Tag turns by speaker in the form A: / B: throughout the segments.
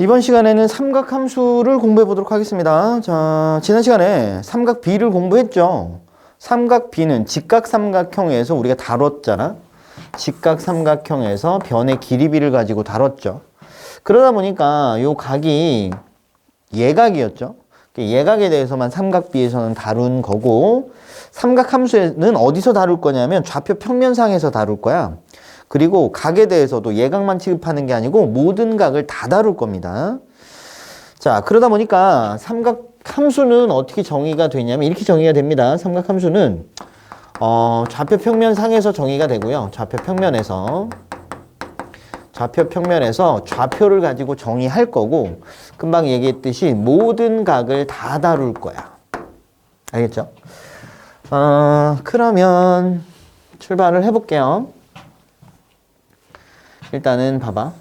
A: 이번 시간에는 삼각함수를 공부해 보도록 하겠습니다. 자, 지난 시간에 삼각 B를 공부했죠. 삼각 B는 직각삼각형에서 우리가 다뤘잖아. 직각삼각형에서 변의 길이 B를 가지고 다뤘죠. 그러다 보니까 요 각이 예각이었죠. 예각에 대해서만 삼각 B에서는 다룬 거고 삼각함수는 어디서 다룰 거냐면 좌표 평면상에서 다룰 거야. 그리고 각에 대해서도 예각만 취급하는 게 아니고 모든 각을 다 다룰 겁니다. 자, 그러다 보니까 삼각 함수는 어떻게 정의가 되냐면 이렇게 정의가 됩니다. 삼각 함수는 어, 좌표 평면 상에서 정의가 되고요. 좌표 평면에서 좌표 평면에서 좌표를 가지고 정의할 거고 금방 얘기했듯이 모든 각을 다 다룰 거야. 알겠죠? 어, 그러면 출발을 해볼게요. 일단은 봐봐.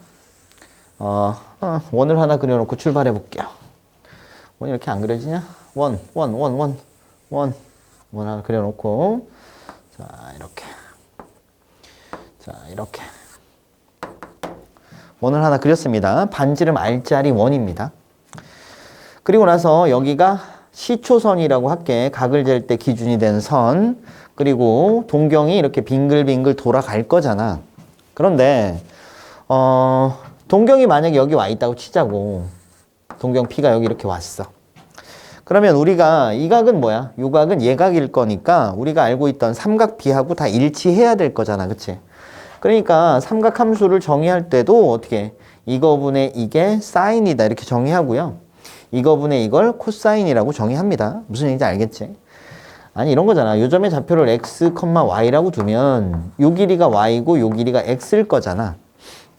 A: 어, 어, 원을 하나 그려놓고 출발해 볼게요. 원이 이렇게 안 그려지냐? 원, 원, 원, 원, 원. 원 하나 그려놓고. 자, 이렇게. 자, 이렇게. 원을 하나 그렸습니다. 반지름 R자리 원입니다. 그리고 나서 여기가 시초선이라고 할게. 각을 잴 때 기준이 된 선. 그리고 동경이 이렇게 빙글빙글 돌아갈 거잖아. 그런데 어, 동경이 만약에 여기 와 있다고 치자고. 동경 P가 여기 이렇게 왔어. 그러면 우리가 이 각은 뭐야? 이 각은 예각일 거니까 우리가 알고 있던 삼각 B하고 다 일치해야 될 거잖아. 그치? 그러니까 삼각 함수를 정의할 때도 어떻게 이거분의 이게 사인이다 이렇게 정의하고요. 이거분의 이걸 코사인이라고 정의합니다. 무슨 얘기인지 알겠지? 아니 이런 거잖아. 요점의 좌표를 x, y라고 두면 요 길이가 y고 요 길이가 x일 거잖아.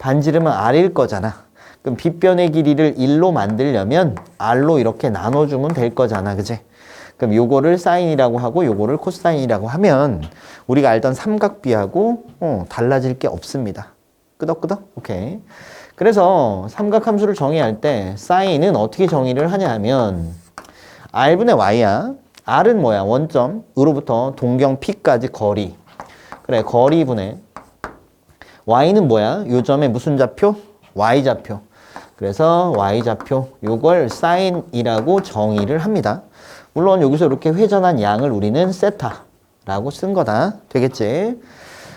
A: 반지름은 r일 거잖아. 그럼 빗변의 길이를 1로 만들려면 r로 이렇게 나눠주면 될 거잖아. 그지? 그럼 요거를 사인이라고 하고 요거를 코사인이라고 하면 우리가 알던 삼각비하고 어, 달라질 게 없습니다. 끄덕끄덕? 오케이. 그래서 삼각함수를 정의할 때 사인은 어떻게 정의를 하냐 하면 r분의 y야. r은 뭐야? 원점 으로부터 동경 P까지 거리. 그래, 거리분의 y는 뭐야? 요 점에 무슨 좌표? y좌표. 그래서 y좌표 요걸 사인이라고 정의를 합니다. 물론 여기서 이렇게 회전한 양을 우리는 세타라고 쓴 거다. 되겠지?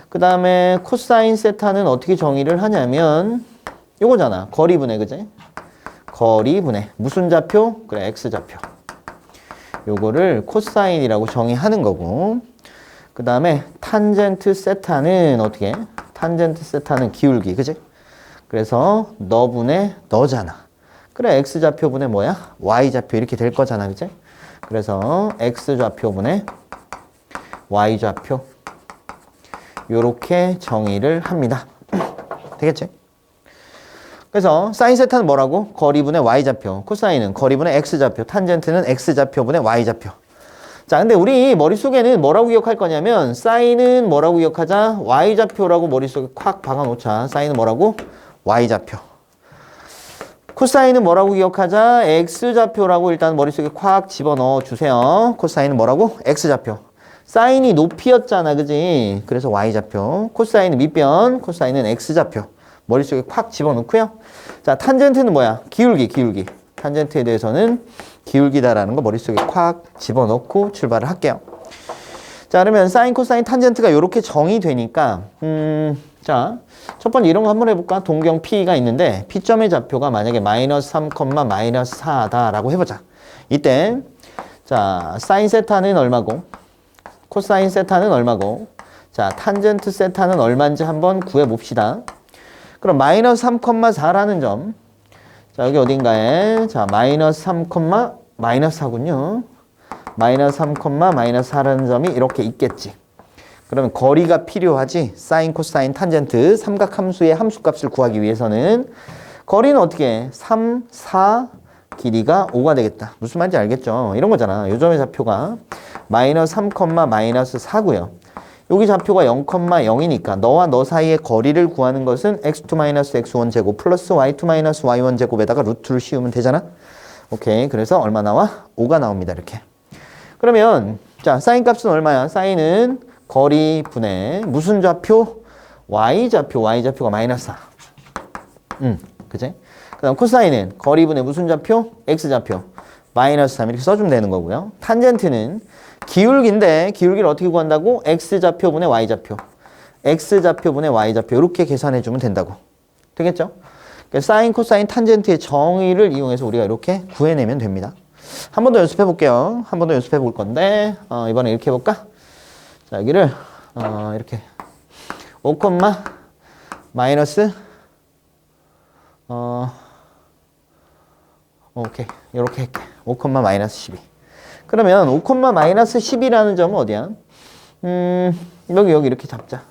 A: 그 다음에 코사인 세타는 어떻게 정의를 하냐면 요거잖아. 거리분의 그지? 거리분의 무슨 좌표? 그래 x좌표. 요거를 코사인이라고 정의하는 거고 그 다음에 탄젠트 세타는 어떻게? 탄젠트 세타는 기울기 그지? 그래서 너분의 너잖아. 그래 x좌표분의 뭐야? y좌표 이렇게 될 거잖아 그지? 그래서 x좌표분의 y좌표 요렇게 정의를 합니다. 되겠지? 그래서 사인 세타는 뭐라고? 거리분의 y좌표. 코사인은 거리분의 x좌표. 탄젠트는 x좌표분의 y좌표. 자, 근데 우리 머릿속에는 뭐라고 기억할 거냐면 사인은 뭐라고 기억하자? y좌표라고 머릿속에 콱 박아놓자. 사인은 뭐라고? y좌표. 코사인은 뭐라고 기억하자? x좌표라고 일단 머릿속에 콱 집어넣어 주세요. 코사인은 뭐라고? x좌표. 사인이 높이였잖아, 그지? 그래서 y좌표. 코사인은 밑변, 코사인은 x좌표. 머릿속에 콱 집어넣고요. 자, 탄젠트는 뭐야? 기울기, 기울기. 탄젠트에 대해서는 기울기다라는 거 머릿속에 콱 집어넣고 출발을 할게요. 자, 그러면 사인, 코사인, 탄젠트가 이렇게 정의되니까, 음, 자, 첫 번째 이런 거 한번 해볼까? 동경 P가 있는데, P점의 좌표가 만약에 마이너스 3, 마이너스 4다라고 해보자. 이때, 자, 사인 세타는 얼마고, 코사인 세타는 얼마고, 자, 탄젠트 세타는 얼마인지 한번 구해봅시다. 그럼 마이너스 3,4라는 점. 자, 여기 어딘가에, 자, 마이너스 3, 마이너스 4군요. 마이너스 3, 마이너스 4라는 점이 이렇게 있겠지. 그러면 거리가 필요하지. 사인, 코사인, 탄젠트 삼각함수의 함수값을 구하기 위해서는 거리는 어떻게 해? 3, 4, 길이가 5가 되겠다. 무슨 말인지 알겠죠? 이런 거잖아. 요점의 좌표가 마이너스 3, 마이너스 4고요. 여기 좌표가 0,0이니까 너와 너 사이의 거리를 구하는 것은 x2-x1 제곱 플러스 y2-y1 제곱에다가 루트를 씌우면 되잖아. 오케이. 그래서 얼마 나와? 5가 나옵니다. 이렇게. 그러면 자 사인 값은 얼마야? 사인은 거리 분의 무슨 좌표? y좌표. y좌표가 마이너스 4. 음. 그지? 그 다음 코사인은 거리 분의 무슨 좌표? x좌표. 마이너스 3 이렇게 써주면 되는 거고요. 탄젠트는 기울기인데 기울기를 어떻게 구한다고? x좌표분의 y좌표. x좌표분의 y좌표 이렇게 계산해 주면 된다고. 되겠죠? 그러니까 사인, 코사인, 탄젠트의 정의를 이용해서 우리가 이렇게 구해내면 됩니다. 한 번 더 연습해 볼게요. 한 번 더 연습해 볼 건데 어, 이번에 이렇게 해볼까? 자 여기를 어, 이렇게 5 콤마 마이너스 어 오케이 이렇게 할게 5 콤마 마이너스 12 그러면 5 콤마 마이너스 10이라는 점은 어디야? 음 여기 여기 이렇게 잡자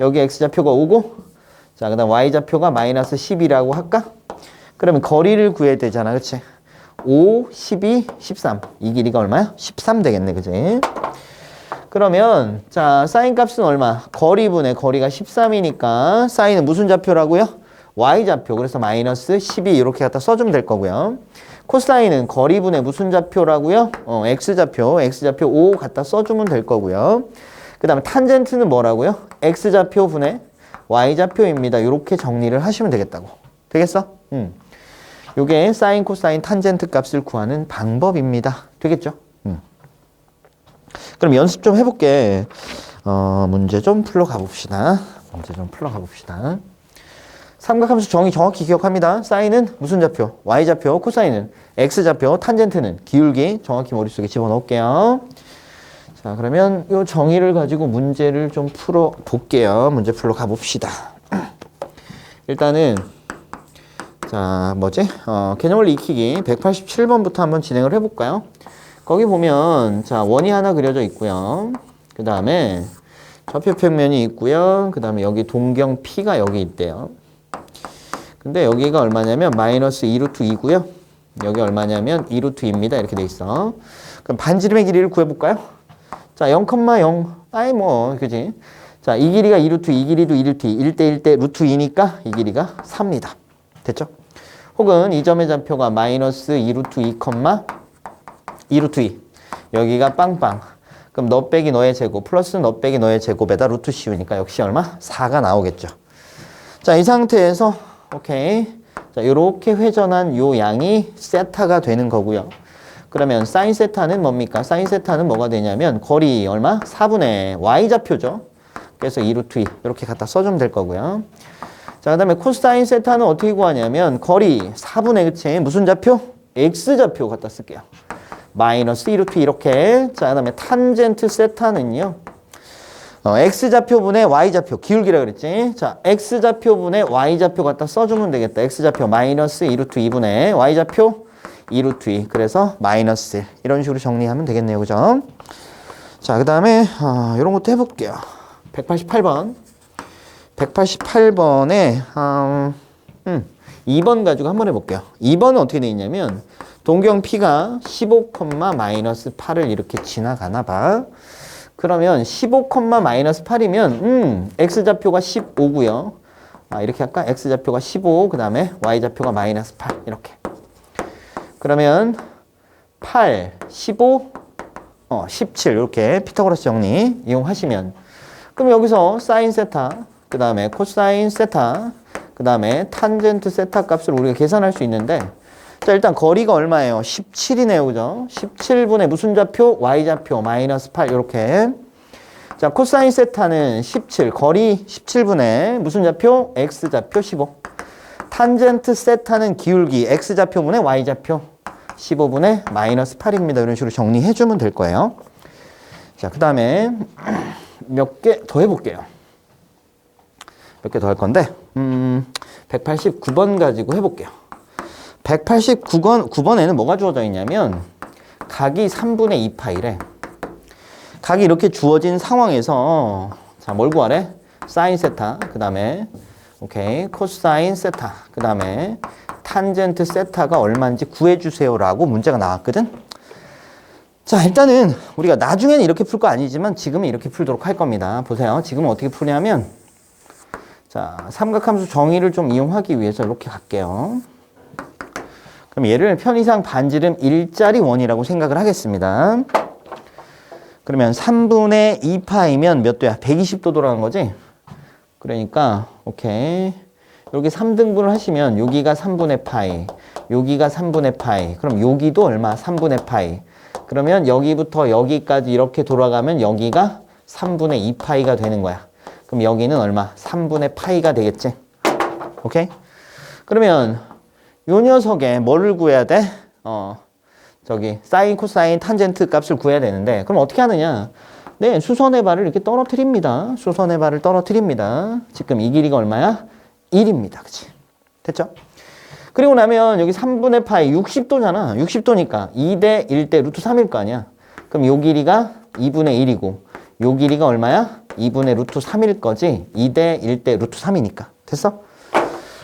A: 여기 x좌표가 5고 자 그 다음 y좌표가 마이너스 10이라고 할까? 그러면 거리를 구해야 되잖아 그치? 5, 12, 13 이 길이가 얼마야? 13 되겠네 그지? 그러면 자 사인 값은 얼마? 거리분의 거리가 13이니까 사인은 무슨 좌표라고요? Y좌표 그래서 마이너스 12 이렇게 갖다 써주면 될 거고요 코사인은 거리분의 무슨 좌표라고요? 어, x좌표 x좌표 5 갖다 써주면 될 거고요 그 다음에 탄젠트는 뭐라고요? x좌표 분의 y좌표입니다 이렇게 정리를 하시면 되겠다고 되겠어? 음. 요게 사인 코사인 탄젠트 값을 구하는 방법입니다 되겠죠? 음. 그럼 연습 좀 해볼게. 어, 문제 좀 풀러 가봅시다. 문제 좀 풀러 가봅시다. 삼각함수 정의 정확히 기억합니다. 사인은 무슨 좌표? y좌표, 코사인은 x좌표, 탄젠트는 기울기 정확히 머릿속에 집어넣을게요. 자, 그러면 이 정의를 가지고 문제를 좀 풀어 볼게요. 문제 풀러 가봅시다. 일단은 자, 뭐지? 어, 개념원리 익히기 187번부터 한번 진행을 해볼까요? 거기 보면 자 원이 하나 그려져 있고요. 그 다음에 좌표 평면이 있고요. 그 다음에 여기 동경 P가 여기 있대요. 근데 여기가 얼마냐면 마이너스 2루트 2고요. 여기 얼마냐면 2루트 2입니다. 이렇게 돼 있어. 그럼 반지름의 길이를 구해볼까요? 자 0,0 아이 뭐 그지? 자 이 길이가 2루트 이 길이도 2루트 2 1대 1대 루트 2니까 이 길이가 3입니다. 됐죠? 혹은 이 점의 좌표가 마이너스 2루트 2, 2루트 2 여기가 빵빵 그럼 너 빼기 너의 제곱 플러스 너 빼기 너의 제곱에다 루트 씌우니까 역시 얼마? 4가 나오겠죠 자 이 상태에서 오케이. 자 요렇게 회전한 요 양이 세타가 되는 거고요. 그러면 사인 세타는 뭡니까? 사인 세타는 뭐가 되냐면 거리 얼마? 4분의 y좌표죠. 그래서 2루트 2 이렇게 갖다 써주면 될 거고요. 자, 그 다음에 코사인 세타는 어떻게 구하냐면 거리 4분의 그치 무슨 좌표? x좌표 갖다 쓸게요. 마이너스 1루트 이렇게. 자 그 다음에 탄젠트 세타는요 어, x좌표분의 y좌표 기울기라 그랬지? 자 x좌표분의 y좌표 갖다 써주면 되겠다. X좌표 마이너스 2루트 2분의 y좌표 2루트 2 그래서 마이너스 1 이런 식으로 정리하면 되겠네요. 그죠? 자그 다음에 어, 이런 것도 해볼게요. 188번. 188번에 음, 음, 2번 가지고 한번 해볼게요. 2번은 어떻게 돼 있냐면 동경 P가 15, 마이너스 8을 이렇게 지나가나 봐. 그러면 15, 마이너스 8이면 음, x좌표가 15고요. 아, 이렇게 할까? x좌표가 15, 그 다음에 y좌표가 마이너스 8 이렇게. 그러면 8, 15, 어, 17 이렇게 피타고라스 정리 이용하시면 그럼 여기서 사인 세타, 그 다음에 코사인 세타, 그 다음에 탄젠트 세타 값을 우리가 계산할 수 있는데 자, 일단 거리가 얼마예요? 17이네요. 그죠? 17분의 무슨 좌표? y좌표 마이너스 8 이렇게. 자, 코사인 세타는 17. 거리 17분의 무슨 좌표? x좌표 15. 탄젠트 세타는 기울기 x좌표분의 y좌표 15분의 마이너스 8입니다. 이런 식으로 정리해 주면 될 거예요. 자, 그 다음에 몇 개 더 해볼게요. 몇 개 더 할 건데 음, 189번 가지고 해볼게요. 189번 9번에는 뭐가 주어져 있냐면 각이 3분의 2파이래. 각이 이렇게 주어진 상황에서 자, 뭘 구하래? 사인 세타. 그 다음에 오케이. 코사인 세타. 그 다음에 탄젠트 세타가 얼마인지 구해 주세요 라고 문제가 나왔거든. 자, 일단은 우리가 나중에는 이렇게 풀 거 아니지만 지금은 이렇게 풀도록 할 겁니다. 보세요. 지금은 어떻게 푸냐면 자, 삼각함수 정의를 좀 이용하기 위해서 이렇게 갈게요. 그럼 얘를 편의상 반지름 일자리 원이라고 생각을 하겠습니다. 그러면 3분의 2파이면 몇 도야? 120도 돌아간 거지? 그러니까 오케이 여기 3등분을 하시면 여기가 3분의 파이, 여기가 3분의 파이. 그럼 여기도 얼마? 3분의 파이. 그러면 여기부터 여기까지 이렇게 돌아가면 여기가 3분의 2 파이가 되는 거야. 그럼 여기는 얼마? 3분의 파이가 되겠지? 오케이? 그러면 요 녀석에 뭐를 구해야 돼? 어, 저기 사인, 코사인, 탄젠트 값을 구해야 되는데 그럼 어떻게 하느냐? 네, 수선의 발을 이렇게 떨어뜨립니다. 수선의 발을 떨어뜨립니다. 지금 이 길이가 얼마야? 1입니다. 그치? 됐죠? 그리고 나면 여기 3분의 파이 60도잖아. 60도니까 2대 1대 루트 3일 거 아니야. 그럼 요 길이가 2분의 1이고 요 길이가 얼마야? 2분의 루트 3일 거지. 2대 1대 루트 3이니까. 됐어?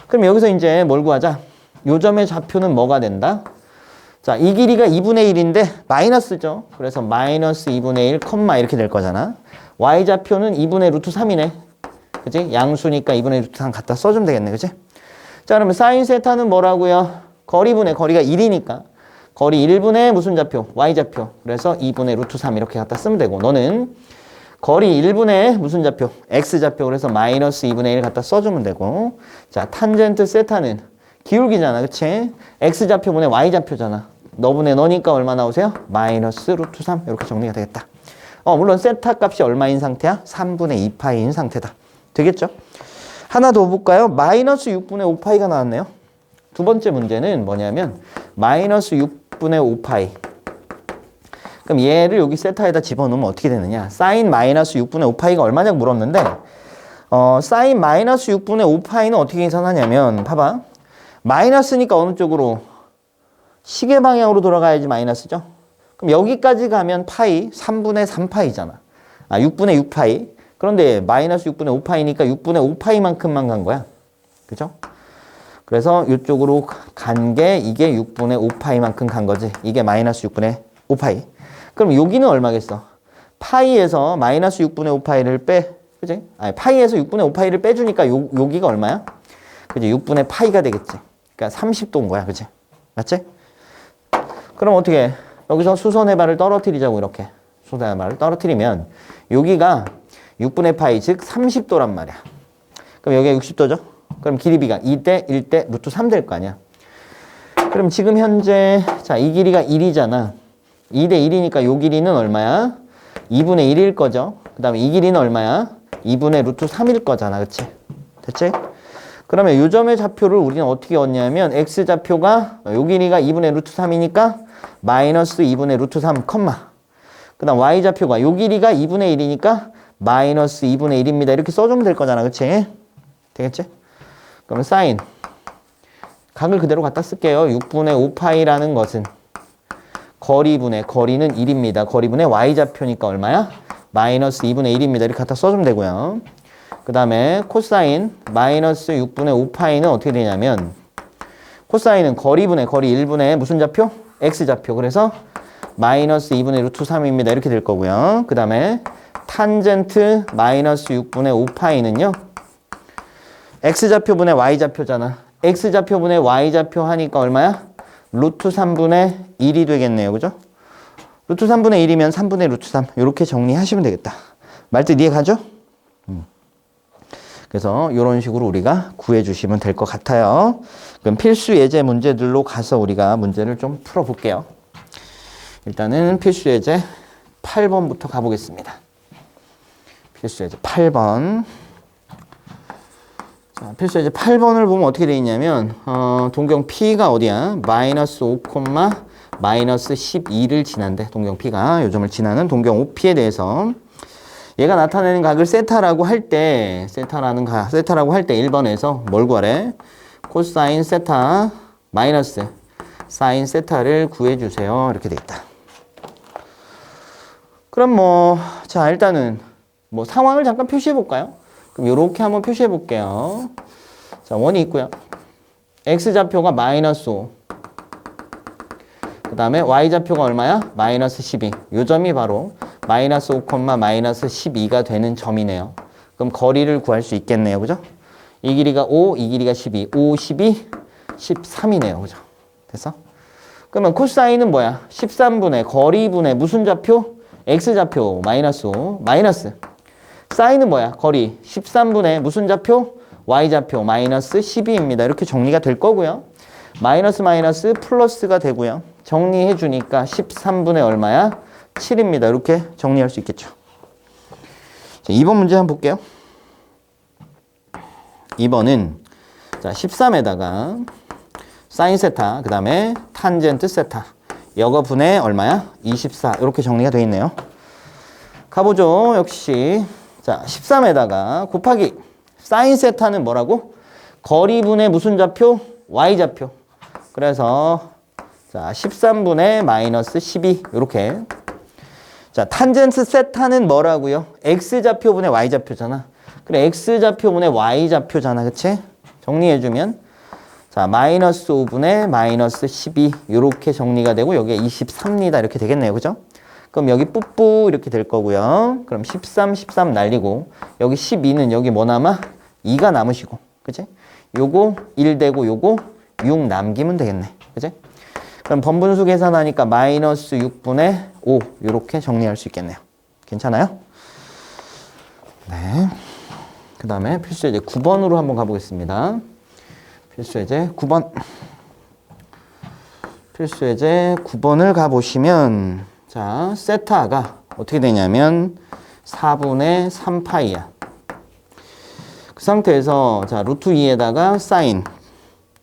A: 그럼 여기서 이제 뭘 구하자? 요 점의 좌표는 뭐가 된다? 자, 이 길이가 2분의 1인데 마이너스죠. 그래서 마이너스 2분의 1, 컴마 이렇게 될 거잖아. y 좌표는 2분의 루트 3이네. 그지? 양수니까 2분의 루트 3 갖다 써주면 되겠네. 그지? 자, 그러면 사인 세타는 뭐라고요? 거리분의 거리가 1이니까. 거리 1분의 무슨 좌표? y 좌표. 그래서 2분의 루트 3 이렇게 갖다 쓰면 되고 너는 거리 1분의 무슨 좌표? x 좌표. 그래서 마이너스 2분의 1 갖다 써주면 되고 자, 탄젠트 세타는 기울기잖아. 그치? x 좌표분의 y 좌표잖아. 너분의 너니까 얼마 나오세요? 마이너스 루트 3 이렇게 정리가 되겠다. 어, 물론 세타 값이 얼마인 상태야? 3분의 2파이인 상태다. 되겠죠? 하나 더 볼까요? 마이너스 6분의 5파이가 나왔네요. 두 번째 문제는 뭐냐면 마이너스 6분의 5파이. 그럼 얘를 여기 세타에다 집어넣으면 어떻게 되느냐? 사인 마이너스 6분의 5파이가 얼마냐고 물었는데 어, 사인 마이너스 6분의 5파이는 어떻게 계산하냐면 봐봐. 마이너스니까 어느 쪽으로? 시계 방향으로 돌아가야지 마이너스죠? 그럼 여기까지 가면 파이 3분의 3파이잖아. 아, 6분의 6파이. 그런데 마이너스 6분의 5파이니까 6분의 5파이만큼만 간 거야. 그죠? 그래서 이쪽으로 간 게 이게 6분의 5파이만큼 간 거지. 이게 마이너스 6분의 5파이. 그럼 여기는 얼마겠어? 파이에서 마이너스 6분의 5파이를 빼. 그지? 아니, 파이에서 6분의 5파이를 빼주니까 요, 여기가 얼마야? 그지? 6분의 파이가 되겠지. 그러니까 30도인 거야. 그지? 맞지? 그럼 어떻게 해? 여기서 수선의 발을 떨어뜨리자고 이렇게. 수선의 발을 떨어뜨리면 여기가 6분의 파이 즉 30도란 말이야. 그럼 여기가 60도죠? 그럼 길이비가 2대 1대 루트 3 될 거 아니야. 그럼 지금 현재 자, 이 길이가 1이잖아. 2대 1이니까 요 길이는 얼마야? 2분의 1일 거죠. 그 다음에 이 길이는 얼마야? 2분의 루트 3일 거잖아. 그치 됐지? 그러면 요 점의 좌표를 우리는 어떻게 얻냐면 x 좌표가 요 길이가 2분의 루트 3이니까 마이너스 2분의 루트 3 컴마. 그 다음 y 좌표가 요 길이가 2분의 1이니까 마이너스 2분의 1입니다. 이렇게 써주면 될 거잖아. 그치? 되겠지? 그러면 사인 각을 그대로 갖다 쓸게요. 6분의 5파이라는 것은 거리분의 거리는 1입니다. 거리분의 y좌표니까 얼마야? 마이너스 2분의 1입니다. 이렇게 갖다 써주면 되고요. 그 다음에 코사인 마이너스 6분의 5파이는 어떻게 되냐면 코사인은 거리분의 거리 1분의 무슨 좌표? x좌표. 그래서 마이너스 2분의 루트 3입니다. 이렇게 될 거고요. 그 다음에 탄젠트 마이너스 6분의 5파이는요. x좌표분의 y좌표잖아. x좌표분의 y좌표 하니까 얼마야? 루트 3분의 1이 되겠네요. 그죠? 루트 3분의 1이면 3분의 루트 3. 이렇게 정리하시면 되겠다. 말뜻 이해 가죠? 음. 그래서 이런 식으로 우리가 구해주시면 될 것 같아요. 그럼 필수 예제 문제들로 가서 우리가 문제를 좀 풀어볼게요. 일단은 필수 예제 8번부터 가보겠습니다. 필수 예제 8번. 자, 필수 예제 8번을 보면 어떻게 되어 있냐면, 어, 동경 P가 어디야? 마이너스 5, 마이너스 12를 지난대. 동경 P가 요점을 지나는 동경 OP에 대해서 얘가 나타내는 각을 세타라고 할 때, 세타라는 각, 세타라고 할 때 1번에서 뭘 구하래? 코사인 세타 마이너스 사인 세타를 구해주세요. 이렇게 돼 있다. 그럼 뭐, 자, 일단은 뭐 상황을 잠깐 표시해 볼까요? 그럼 이렇게 한번 표시해 볼게요. 자, 원이 있고요. x좌표가 마이너스 5. 그 다음에 y좌표가 얼마야? 마이너스 12. 요 점이 바로 마이너스 5, 마이너스 12가 되는 점이네요. 그럼 거리를 구할 수 있겠네요. 그죠? 이 길이가 5, 이 길이가 12. 5, 12, 13이네요. 그죠? 됐어? 그러면 코사인은 뭐야? 13분의 거리분의 무슨 좌표? x좌표 마이너스 5, 마이너스. 사인은 뭐야? 거리 13분의 무슨 좌표? y좌표 마이너스 12입니다. 이렇게 정리가 될 거고요. 마이너스 마이너스 플러스가 되고요. 정리해 주니까 13분의 얼마야? 7입니다. 이렇게 정리할 수 있겠죠. 자, 2번 문제 한번 볼게요. 2번은 자, 13에다가 사인 세타, 그 다음에 탄젠트 세타. 여거 분의 얼마야? 24. 이렇게 정리가 되어 있네요. 가보죠. 역시. 자, 13에다가 곱하기 사인 세타는 뭐라고? 거리분의 무슨 좌표? y좌표. 그래서 자, 13분의 마이너스 12. 이렇게. 자, 탄젠트 세타는 뭐라고요? x좌표분의 y좌표잖아. 그래, x좌표분의 y좌표잖아. 그치? 정리해주면 자, 마이너스 5분의 마이너스 12 이렇게 정리가 되고 여기가 23입니다. 이렇게 되겠네요. 그죠? 그럼 여기 뿌뿌 이렇게 될 거고요. 그럼 13, 13 날리고 여기 12는 여기 뭐 남아? 2가 남으시고. 그치? 요거 1 되고 요거 6 남기면 되겠네. 그치? 그럼 번분수 계산하니까 마이너스 6분의 5 이렇게 정리할 수 있겠네요. 괜찮아요? 네. 그 다음에 필수 예제 9번으로 한번 가보겠습니다. 필수 예제 9번. 필수 예제 9번을 가보시면 자 세타가 어떻게 되냐면 4분의 3파이야. 그 상태에서 자 루트 2에다가 사인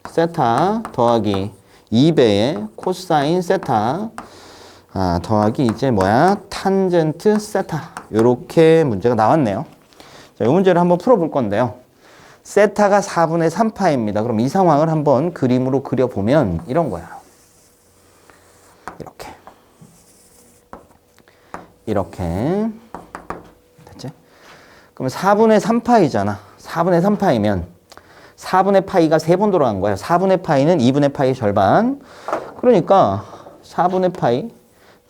A: 세타 더하기 2배의 코사인 세타 아, 더하기 이제 뭐야 탄젠트 세타 요렇게 문제가 나왔네요. 자, 이 문제를 한번 풀어볼 건데요. 세타가 4분의 3파입니다. 그럼 이 상황을 한번 그림으로 그려보면 이런 거야. 이렇게. 이렇게. 됐지? 그럼 4분의 3파이잖아. 4분의 3파이면 4분의 파이가 3번 돌아간 거야. 4분의 파이는 2분의 파이 절반. 그러니까 4분의 파이,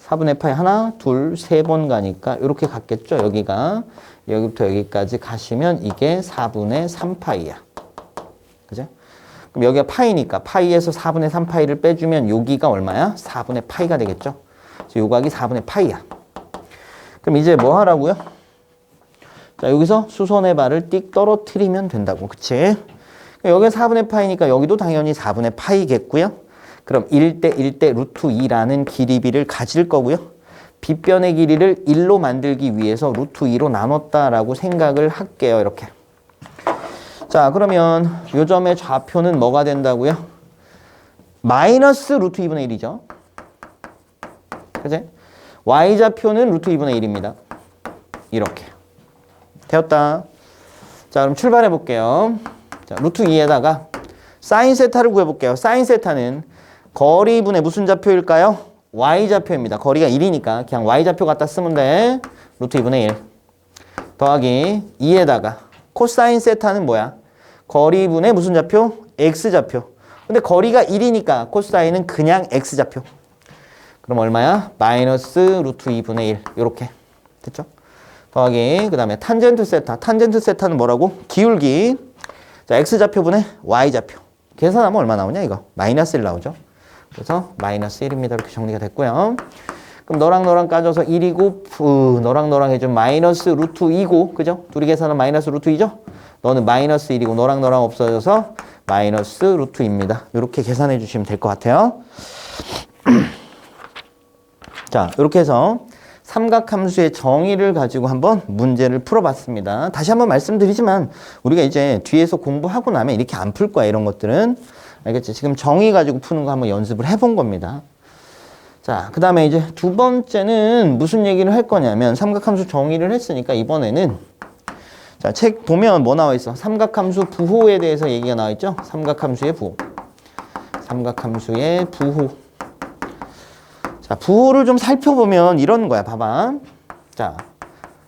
A: 4분의 파이 하나, 둘, 세 번 가니까 이렇게 갔겠죠. 여기가. 여기부터 여기까지 가시면 이게 4분의 3파이야. 그죠? 그럼 여기가 파이니까 파이에서 4분의 3파이를 빼주면 여기가 얼마야? 4분의 파이가 되겠죠? 그래서 요각이 4분의 파이야. 그럼 이제 뭐 하라고요? 자, 여기서 수선의 발을 띡 떨어뜨리면 된다고. 그치? 여기가 4분의 파이니까 여기도 당연히 4분의 파이겠고요. 그럼 1대 1대 루트 2라는 길이비를 가질 거고요. 빗변의 길이를 1로 만들기 위해서 루트 2로 나눴다라고 생각을 할게요. 이렇게. 자, 그러면 요 점의 좌표는 뭐가 된다고요? 마이너스 루트 2분의 1이죠. 그지? y좌표는 루트 2분의 1입니다. 이렇게. 되었다. 자, 그럼 출발해 볼게요. 자, 루트 2에다가 사인 세타를 구해 볼게요. 사인 세타는 거리분의 무슨 좌표일까요? y좌표입니다. 거리가 1이니까 그냥 y좌표 갖다 쓰면 돼. 루트 2분의 1. 더하기 2에다가 코사인 세타는 뭐야? 거리분의 무슨 좌표? x좌표. 근데 거리가 1이니까 코사인은 그냥 x좌표. 그럼 얼마야? 마이너스 루트 2분의 1. 이렇게. 됐죠? 더하기 그 다음에 탄젠트 세타. 탄젠트 세타는 뭐라고? 기울기. 자, x좌표분의 y좌표. 계산하면 얼마 나오냐 이거? 마이너스 1 나오죠? 그래서 마이너스 1입니다. 이렇게 정리가 됐고요. 그럼 너랑 너랑 까져서 1이고 푸, 너랑 너랑 해주면 마이너스 루트 2고 그죠? 둘이 계산은 마이너스 루트 2죠? 너는 마이너스 1이고 너랑 너랑 없어져서 마이너스 루트 2입니다. 이렇게 계산해 주시면 될 것 같아요. 자, 이렇게 해서 삼각함수의 정의를 가지고 한번 문제를 풀어봤습니다. 다시 한번 말씀드리지만 우리가 이제 뒤에서 공부하고 나면 이렇게 안 풀 거야 이런 것들은 알겠지? 지금 정의 가지고 푸는 거 한번 연습을 해본 겁니다. 자, 그 다음에 이제 두 번째는 무슨 얘기를 할 거냐면 삼각함수 정의를 했으니까 이번에는 자, 책 보면 뭐 나와 있어? 삼각함수 부호에 대해서 얘기가 나와 있죠? 삼각함수의 부호. 삼각함수의 부호. 자, 부호를 좀 살펴보면 이런 거야. 봐봐. 자,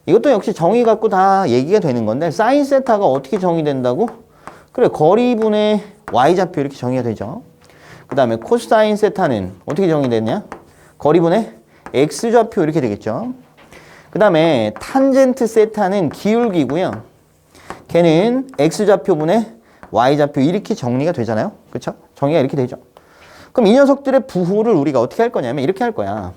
A: 이것도 역시 정의 갖고 다 얘기가 되는 건데 사인 세타가 어떻게 정의된다고? 그래, 거리분의 y좌표 이렇게 정의가 되죠. 그 다음에 코사인 세타는 어떻게 정의됐냐? 거리분의 x좌표 이렇게 되겠죠. 그 다음에 탄젠트 세타는 기울기고요. 걔는 x좌표분의 y좌표 이렇게 정리가 되잖아요. 그렇죠? 정의가 이렇게 되죠. 그럼 이 녀석들의 부호를 우리가 어떻게 할 거냐면 이렇게 할 거야.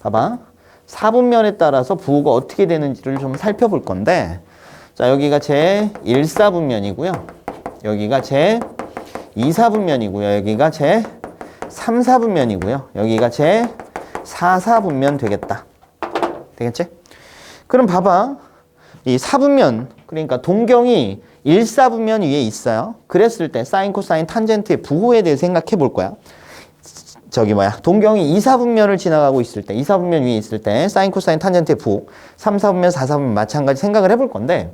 A: 봐봐. 사분면에 따라서 부호가 어떻게 되는지를 좀 살펴볼 건데 자, 여기가 제 1사분면이고요. 여기가 제 2사분면이고요. 여기가 제 3사분면이고요. 여기가 제 4사분면 되겠다. 되겠지? 그럼 봐봐. 이 사분면, 그러니까 동경이 1사분면 위에 있어요. 그랬을 때 사인, 코사인, 탄젠트의 부호에 대해 생각해 볼 거야. 저기 뭐야. 동경이 2사분면을 지나가고 있을 때 2사분면 위에 있을 때 사인 코사인 탄젠트의 부호 3사분면 4사분면 마찬가지 생각을 해볼 건데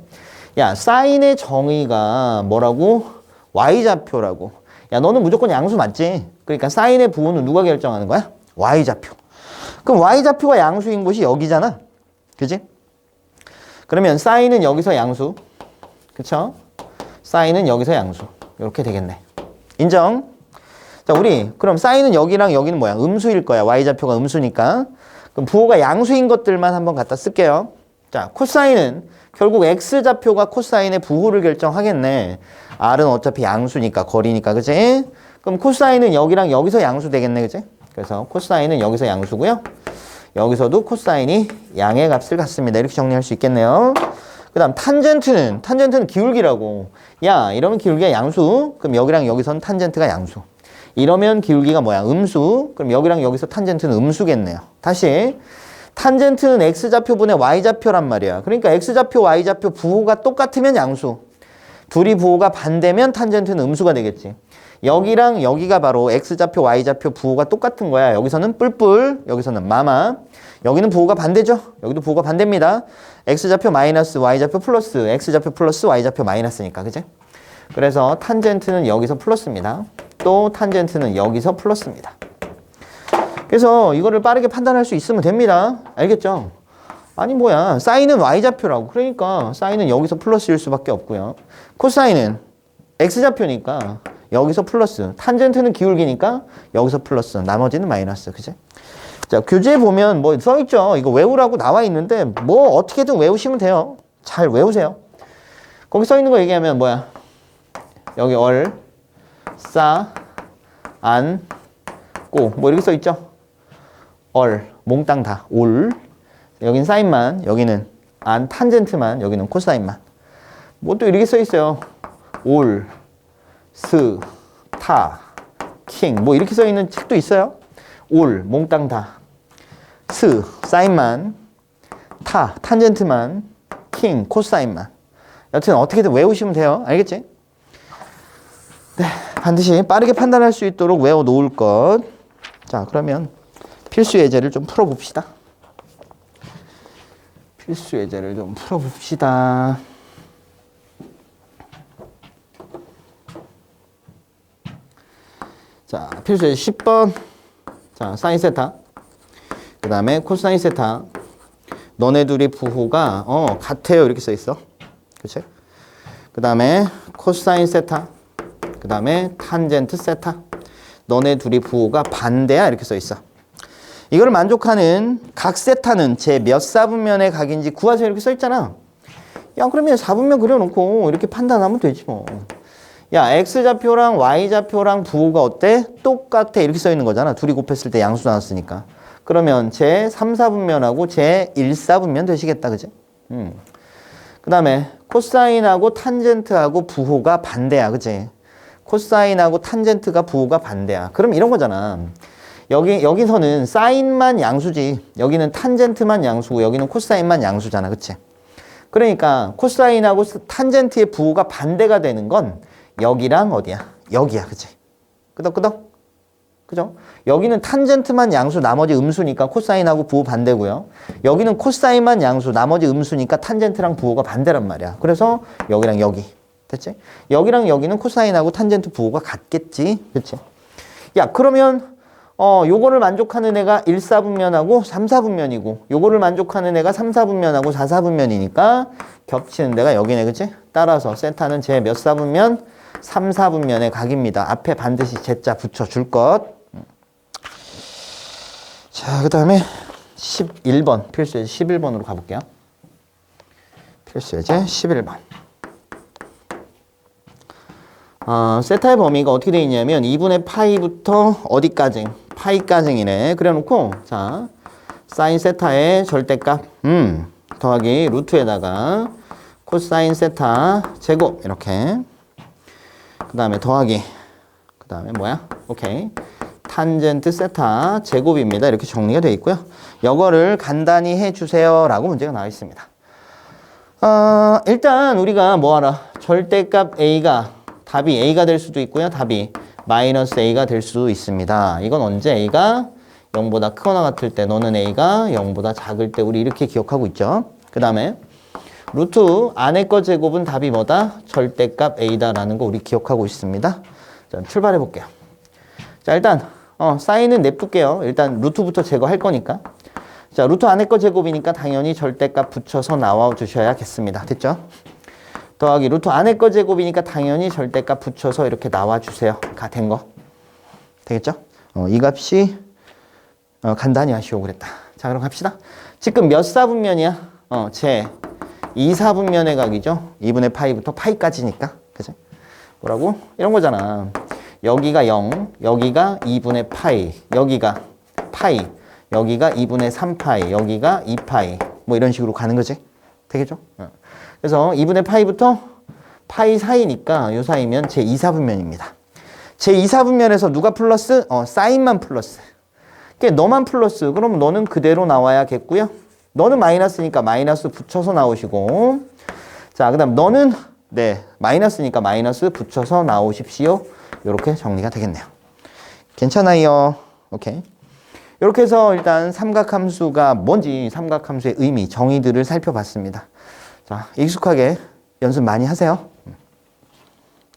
A: 야 사인의 정의가 뭐라고? Y좌표라고. 야 너는 무조건 양수 맞지? 그러니까 사인의 부호는 누가 결정하는 거야? Y좌표. 그럼 y좌표가 양수인 곳이 여기잖아. 그지 그러면 사인은 여기서 양수 그쵸 사인은 여기서 양수 이렇게 되겠네 인정 자, 우리 그럼 사인은 여기랑 여기는 뭐야? 음수일 거야. y좌표가 음수니까. 그럼 부호가 양수인 것들만 한번 갖다 쓸게요. 자, 코사인은 결국 x좌표가 코사인의 부호를 결정하겠네. r은 어차피 양수니까 거리니까 그지? 그럼 코사인은 여기랑 여기서 양수 되겠네. 그지? 그래서 코사인은 여기서 양수고요. 여기서도 코사인이 양의 값을 갖습니다. 이렇게 정리할 수 있겠네요. 그 다음 탄젠트는 탄젠트는 기울기라고 야 이러면 기울기가 양수 그럼 여기랑 여기선 탄젠트가 양수 이러면 기울기가 뭐야? 음수. 그럼 여기랑 여기서 탄젠트는 음수겠네요. 다시. 탄젠트는 x좌표분의 y좌표란 말이야. 그러니까 x좌표, y좌표 부호가 똑같으면 양수. 둘이 부호가 반대면 탄젠트는 음수가 되겠지. 여기랑 여기가 바로 x좌표, y좌표 부호가 똑같은 거야. 여기서는 뿔뿔, 여기서는 마마. 여기는 부호가 반대죠. 여기도 부호가 반대입니다. x좌표 마이너스 y좌표 플러스, x좌표 플러스 y좌표 마이너스니까. 그지? 그래서 탄젠트는 여기서 플러스입니다. 또 탄젠트는 여기서 플러스입니다. 그래서 이거를 빠르게 판단할 수 있으면 됩니다. 알겠죠? 아니 뭐야 사인은 y좌표라고 그러니까 사인은 여기서 플러스일 수밖에 없고요. 코사인은 x좌표니까 여기서 플러스 탄젠트는 기울기니까 여기서 플러스 나머지는 마이너스 그지? 자 교재 보면 뭐 써있죠. 이거 외우라고 나와 있는데 뭐 어떻게든 외우시면 돼요. 잘 외우세요. 거기 써있는 거 얘기하면 뭐야 여기 얼, 싸, 안, 꼬. 뭐 이렇게 써 있죠? 얼, 몽땅 다. 올. 여긴 사인만, 여기는 안, 탄젠트만, 여기는 코사인만. 뭐 또 이렇게 써 있어요. 올, 스, 타, 킹. 뭐 이렇게 써 있는 책도 있어요. 올, 몽땅 다. 스, 사인만. 타, 탄젠트만. 킹, 코사인만. 여튼 어떻게든 외우시면 돼요. 알겠지? 네, 반드시 빠르게 판단할 수 있도록 외워 놓을 것. 자, 그러면 필수 예제를 좀 풀어 봅시다. 필수 예제를 좀 풀어 봅시다. 자, 필수 예제 10번. 자, 사인 세타. 그 다음에 코사인 세타. 너네 둘이 부호가 어 같아요 이렇게 써 있어. 그치? 그 다음에 코사인 세타. 그 다음에 탄젠트 세타. 너네 둘이 부호가 반대야 이렇게 써 있어. 이거를 만족하는 각 세타는 제 몇 사분면의 각인지 구하세요 이렇게 써 있잖아. 야 그러면 사분면 그려놓고 이렇게 판단하면 되지 뭐. 야 x좌표랑 y좌표랑 부호가 어때? 똑같아 이렇게 써 있는 거잖아. 둘이 곱했을 때 양수 나왔으니까. 그러면 제 3, 4분면하고 제 1, 4분면 되시겠다 그지? 음. 그 다음에 코사인하고 탄젠트하고 부호가 반대야 그지? 코사인하고 탄젠트가 부호가 반대야. 그럼 이런 거잖아. 여기 여기서는 사인만 양수지. 여기는 탄젠트만 양수고 여기는 코사인만 양수잖아. 그치 그러니까 코사인하고 탄젠트의 부호가 반대가 되는 건 여기랑 어디야? 여기야. 그치 끄덕끄덕. 그죠? 여기는 탄젠트만 양수, 나머지 음수니까 코사인하고 부호 반대고요. 여기는 코사인만 양수, 나머지 음수니까 탄젠트랑 부호가 반대란 말이야. 그래서 여기랑 여기. 됐지? 여기랑 여기는 코사인하고 탄젠트 부호가 같겠지. 그치? 야, 그러면, 어, 요거를 만족하는 애가 1, 4분면하고 3, 4분면이고, 요거를 만족하는 애가 3, 4분면하고 4, 4분면이니까 겹치는 데가 여기네. 그치? 따라서 세타는 제몇 사분면? 3, 4분면의 각입니다. 앞에 반드시 제자 붙여줄 것. 자, 그 다음에 11번. 필수 예제 11번으로 가볼게요. 필수 예제 11번. 어, 세타의 범위가 어떻게 되어 있냐면 2분의 파이부터 어디까지? 파이까지이네. 그래 놓고 자 사인 세타의 절대값 음 더하기 루트에다가 코사인 세타 제곱 이렇게 그 다음에 더하기 그 다음에 뭐야? 오케이 탄젠트 세타 제곱입니다. 이렇게 정리가 되어 있고요. 이거를 간단히 해주세요 라고 문제가 나와 있습니다. 어, 일단 우리가 뭐 알아? 절대값 A가 답이 A가 될 수도 있고요. 답이 마이너스 A가 될 수도 있습니다. 이건 언제 A가 0보다 크거나 같을 때 너는 A가 0보다 작을 때 우리 이렇게 기억하고 있죠. 그 다음에 루트 안에 거 제곱은 답이 뭐다? 절대값 A다라는 거 우리 기억하고 있습니다. 자, 출발해 볼게요. 자, 일단 어, 사인은 냅둘게요. 일단 루트부터 제거할 거니까. 자, 루트 안에 거 제곱이니까 당연히 절대값 붙여서 나와 주셔야겠습니다. 됐죠? 더하기 루트 안에 거 제곱이니까 당연히 절대값 붙여서 이렇게 나와 주세요. 가 된 거. 되겠죠? 어, 이 값이 어, 간단히 하시오 그랬다. 자, 그럼 갑시다. 지금 몇 사분면이야? 어, 제 2사분면의 각이죠. 2분의 파이부터 파이까지니까. 그죠? 뭐라고? 이런 거잖아. 여기가 0, 여기가 2분의 파이, 여기가 파이, 여기가 2분의 3파이, 여기가 2파이. 뭐 이런 식으로 가는 거지. 되겠죠? 어. 그래서 2분의 파이부터 파이 사이니까 요 사이면 제 2사분면입니다. 제 2사분면에서 누가 플러스? 어, 사인만 플러스. 너만 플러스. 그럼 너는 그대로 나와야겠고요. 너는 마이너스니까 마이너스 붙여서 나오시고. 자, 그 다음 너는 네, 마이너스니까 마이너스 붙여서 나오십시오. 이렇게 정리가 되겠네요. 괜찮아요. 오케이. 이렇게 해서 일단 삼각함수가 뭔지 삼각함수의 의미, 정의들을 살펴봤습니다. 자, 익숙하게 연습 많이 하세요.